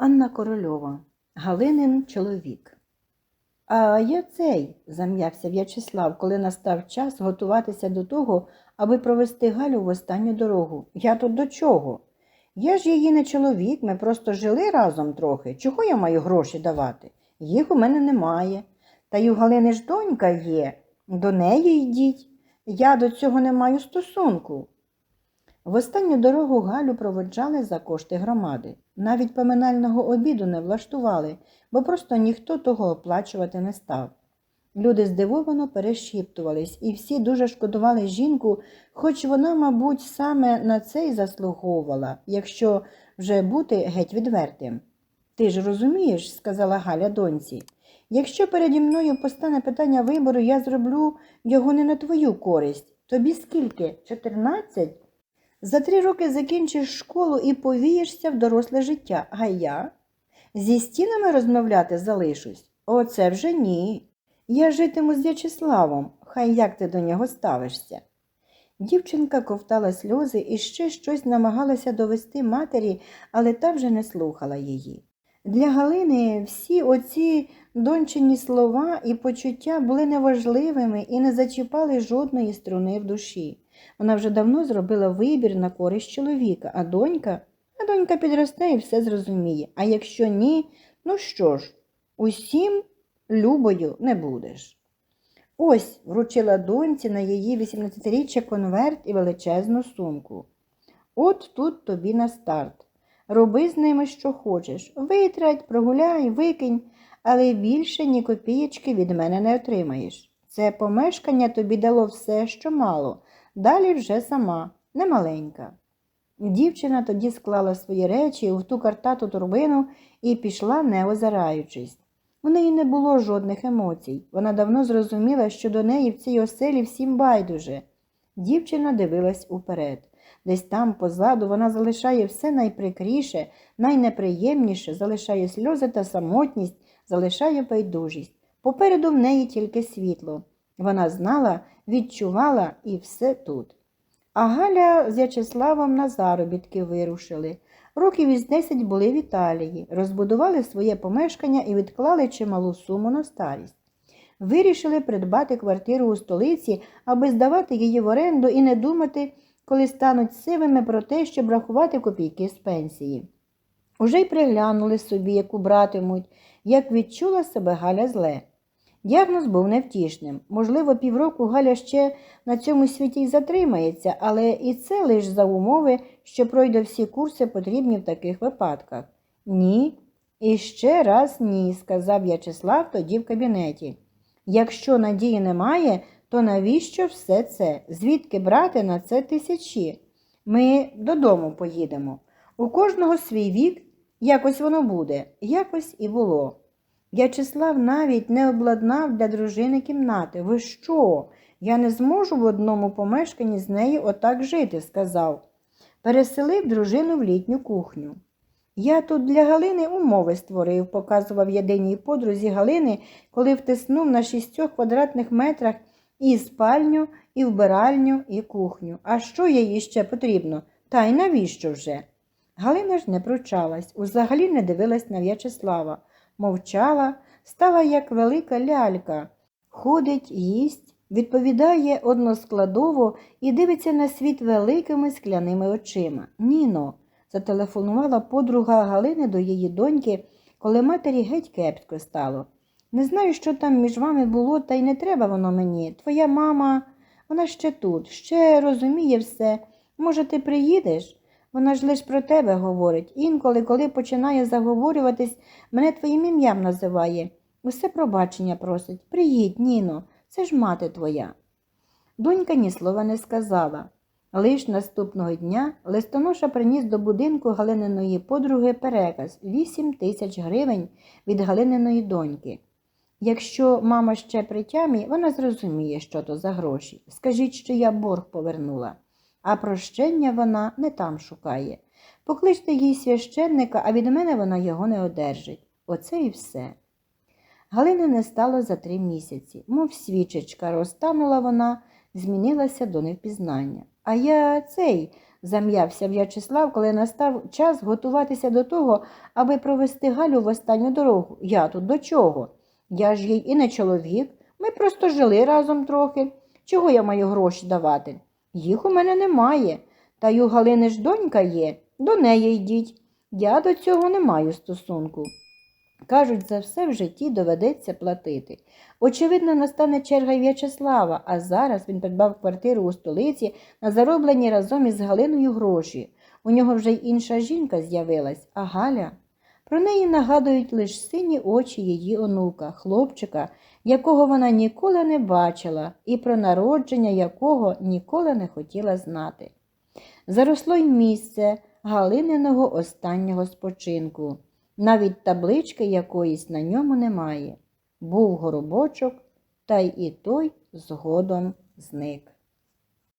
Анна Корольова, Галинин чоловік. А я цей, зам'явся В'ячеслав, коли настав час готуватися до того, аби провести Галю в останню дорогу. Я тут до чого? Я ж її не чоловік, ми просто жили разом трохи. Чого я маю гроші давати? Їх у мене немає. Та й у Галини ж донька є. До неї йдіть. Я до цього не маю стосунку. В останню дорогу Галю проводжали за кошти громади. Навіть поминального обіду не влаштували, бо просто ніхто того оплачувати не став. Люди здивовано перешіптувались, і всі дуже шкодували жінку, хоч вона, мабуть, саме на це й заслуговувала, якщо вже бути геть відвертим. Ти ж розумієш, сказала Галя доньці, якщо переді мною постане питання вибору, я зроблю його не на твою користь. Тобі скільки? Чотирнадцять? За три роки закінчиш школу і повієшся в доросле життя, а я? Зі стінами розмовляти залишусь? Оце вже ні. Я житиму з В'ячеславом, хай як ти до нього ставишся. Дівчинка ковтала сльози і ще щось намагалася довести матері, але та вже не слухала її. Для Галини всі оці дончині слова і почуття були неважливими і не зачіпали жодної струни в душі. Вона вже давно зробила вибір на користь чоловіка, а донька, а донька підросте і все зрозуміє. А якщо ні, ну що ж, усім любою не будеш. Ось вручила доньці на її 18-річчя конверт і величезну сумку. От тут тобі на старт. Роби з ними, що хочеш. Витрать, прогуляй, викинь, але більше ні копієчки від мене не отримаєш. Це помешкання тобі дало все, що мало. Далі вже сама, немаленька. Дівчина тоді склала свої речі в ту картату турбину і пішла, не озираючись. У неї не було жодних емоцій. Вона давно зрозуміла, що до неї в цій оселі всім байдуже. Дівчина дивилась уперед. Десь там позаду вона залишає все найприкріше, найнеприємніше, залишає сльози та самотність, залишає байдужість. Попереду в неї тільки світло. Вона знала, відчувала і все тут. А Галя з В'ячеславом на заробітки вирушили. Років із десять були в Італії, розбудували своє помешкання і відклали чималу суму на старість. Вирішили придбати квартиру у столиці, аби здавати її в оренду і не думати, коли стануть сивими про те, щоб рахувати копійки з пенсії. Уже й приглянули собі, яку братимуть, як відчула себе Галя зле. Діагноз був невтішним. Можливо, півроку Галя ще на цьому світі й затримається, але і це лише за умови, що пройде всі курси, потрібні в таких випадках. Ні, і ще раз ні, сказав В'ячеслав тоді в кабінеті. Якщо надії немає, то навіщо все це? Звідки брати на це тисячі? Ми додому поїдемо. У кожного свій вік, якось воно буде, якось і було. В'ячеслав навіть не обладнав для дружини кімнати. Ви що? Я не зможу в одному помешканні з нею отак жити, сказав. Переселив дружину в літню кухню. Я тут для Галини умови створив, показував єдиній подрузі Галини, коли втиснув на шістьох квадратних метрах і спальню, і вбиральню, і кухню. А що їй ще потрібно? Та й навіщо вже? Галина ж не пручалась, взагалі не дивилась на В'ячеслава мовчала, стала як велика лялька, ходить, їсть, відповідає односкладово і дивиться на світ великими скляними очима. Ніно, зателефонувала подруга Галини до її доньки, коли матері геть кепсько стало. Не знаю, що там між вами було, та й не треба воно мені. Твоя мама, вона ще тут, ще розуміє все. Може, ти приїдеш? Вона ж лиш про тебе говорить. Інколи, коли починає заговорюватись, мене твоїм ім'ям називає. Усе пробачення просить. Приїдь, Ніно, це ж мати твоя. Донька ні слова не сказала. Лиш наступного дня листоноша приніс до будинку Галининої подруги переказ 8 тисяч гривень від Галининої доньки. Якщо мама ще при тямі, вона зрозуміє, що то за гроші. Скажіть, що я борг повернула а прощення вона не там шукає. Покличте їй священника, а від мене вона його не одержить. Оце і все. Галини не стало за три місяці, мов свічечка, розтанула вона, змінилася до невпізнання. А я цей зам'явся В'ячеслав, коли настав час готуватися до того, аби провести Галю в останню дорогу. Я тут до чого? Я ж їй і не чоловік. Ми просто жили разом трохи. Чого я маю гроші давати? Їх у мене немає. Та й у Галини ж донька є, до неї йдіть. Я до цього не маю стосунку. Кажуть, за все в житті доведеться платити. Очевидно, настане черга й В'ячеслава, а зараз він придбав квартиру у столиці на зароблені разом із Галиною гроші. У нього вже й інша жінка з'явилась, а Галя. Про неї нагадують лише сині очі її онука, хлопчика, якого вона ніколи не бачила, і про народження якого ніколи не хотіла знати. Заросло й місце Галининого останнього спочинку. Навіть таблички якоїсь на ньому немає. Був горобочок, та й і той згодом зник.